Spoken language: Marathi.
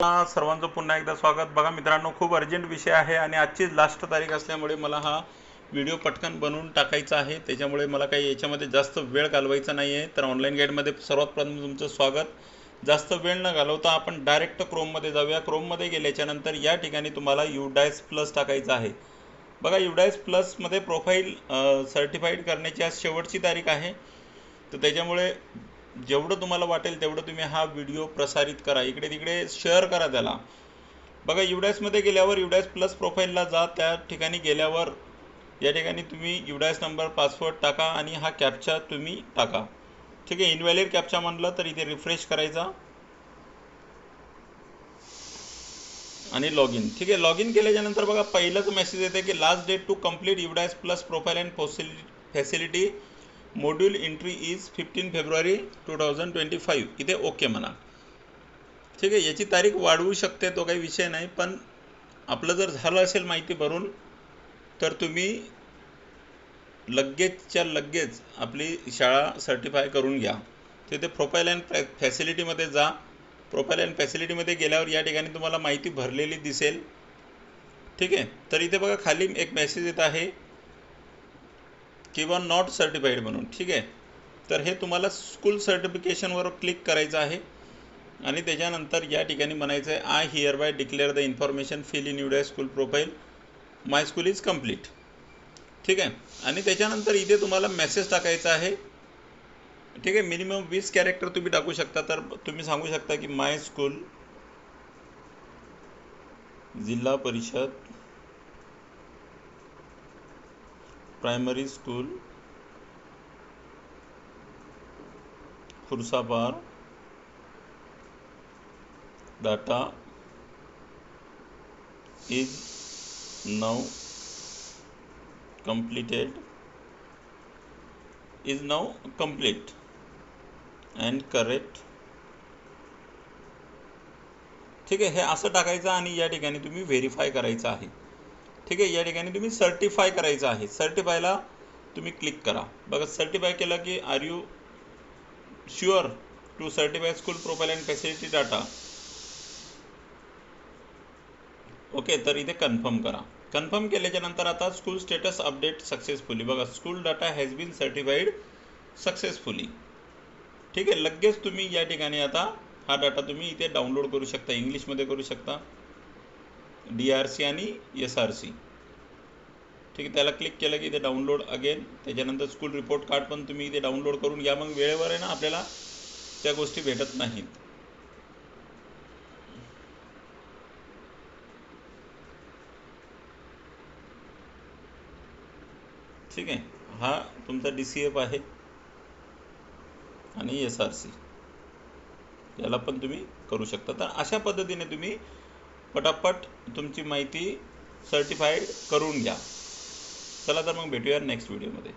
सर्वांचं पुन्हा एकदा स्वागत. बघा मित्रांनो खूप अर्जंट विषय आहे आणि आजचीच लास्ट तारीख असल्यामुळे मला हा व्हिडिओ पटकन बनवून टाकायचा आहे. त्याच्यामुळे मला काही याच्यामध्ये जास्त वेळ घालवायचा नाही आहे तर ऑनलाईन गाईडमध्ये सर्वात प्रथम तुमचं स्वागत. जास्त वेळ न घालवता आपण डायरेक्ट क्रोममध्ये जाऊया. क्रोममध्ये गेल्याच्यानंतर या ठिकाणी तुम्हाला युडायस प्लस टाकायचं आहे. बघा युडायस प्लसमध्ये प्रोफाईल सर्टिफाईड करण्याची आज शेवटची तारीख आहे. तर त्याच्यामुळे जेवढं तुम्हाला वाटेल तेवढं तुम्ही हा व्हिडिओ प्रसारित करा. इकडे तिकडे शेअर करा त्याला. बघा युडायसमध्ये गेल्यावर युडायस प्लस प्रोफाईलला जा. त्या ठिकाणी गेल्यावर या ठिकाणी तुम्ही युडायस नंबर पासवर्ड टाका आणि हा कॅप्चा तुम्ही टाका. ठीक आहे? इनव्हॅलिड कॅप्चा म्हणलं तर इथे रिफ्रेश करायचा. आणि लॉग इन ठीक आहे? लॉग इन केल्याच्यानंतर बघा पहिलंच मेसेज येते की last date to complete UDISE plus profile and facility module entry is fifteen February two thousand twenty five इथे ओके म्हणा. ठीक आहे याची तारीख वाढवू शकते तो काही विषय नाही पण आपलं जर झालं असेल माहिती भरून तर तुम्ही लगेचच्या लगेच आपली शाळा सर्टिफाय करून घ्या. तिथे प्रोफाईल अँड फॅ फॅसिलिटीमध्ये जा. प्रोफाईल अँड फॅसिलिटीमध्ये गेल्यावर या ठिकाणी तुम्हाला माहिती भरलेली दिसेल. ठीक आहे तर इथे बघा खाली एक मेसेज येत आहे. किंवा नॉट सर्टिफाईड म्हणून ठीक आहे? तर हे तुम्हाला स्कूल सर्टिफिकेशनवर क्लिक करायचं आहे. आणि त्याच्यानंतर या ठिकाणी म्हणायचं आहे I hereby declare the information fill in UDISE school profile my school is complete ठीक आहे? आणि त्याच्यानंतर इथे तुम्हाला मेसेज टाकायचा आहे. ठीक आहे? मिनिमम वीस कॅरेक्टर तुम्ही टाकू शकता. तर तुम्ही सांगू शकता की माय स्कूल जिल्हा परिषद primary school Khursapar data is now completed, is now complete and correct. ठीक हे असं टाकायचं आणि ठीक आहे या ठिकाणी तुम्ही सर्टिफाय करायचं आहे. सर्टिफायला तुम्ही क्लिक करा. बघा सर्टिफाय केलं की are you sure to certify school profile and facility data okay तर इथे कन्फर्म करा. कन्फर्म केल्याच्यानंतर आता स्कूल स्टेटस अपडेट सक्सेसफुली बघा school data has been certified successfully ठीक आहे लगेच तुम्ही या ठिकाणी आता हा डाटा तुम्ही इथे डाउनलोड करू शकता इंग्लिशमध्ये करू शकता. डी आर सी आणि एस आर सी ठीक आहे त्याला क्लिक केलं की इथे डाउनलोड अगेन त्याच्यानंतर स्कूल रिपोर्ट कार्ड पण तुम्ही इथे डाउनलोड करून घ्या. मग वेळेवर आहे ना आपल्याला त्या गोष्टी भेटत नाहीत. ठीक आहे हा तुमचा डी सी एफ आहे आणि एस आर सी याला पण तुम्ही करू शकता. तर अशा पद्धतीने तुम्ही पटापट तुमची माहिती सर्टिफाईड करून घ्या. चला तर मग भेटूया नेक्स्ट व्हिडिओमध्ये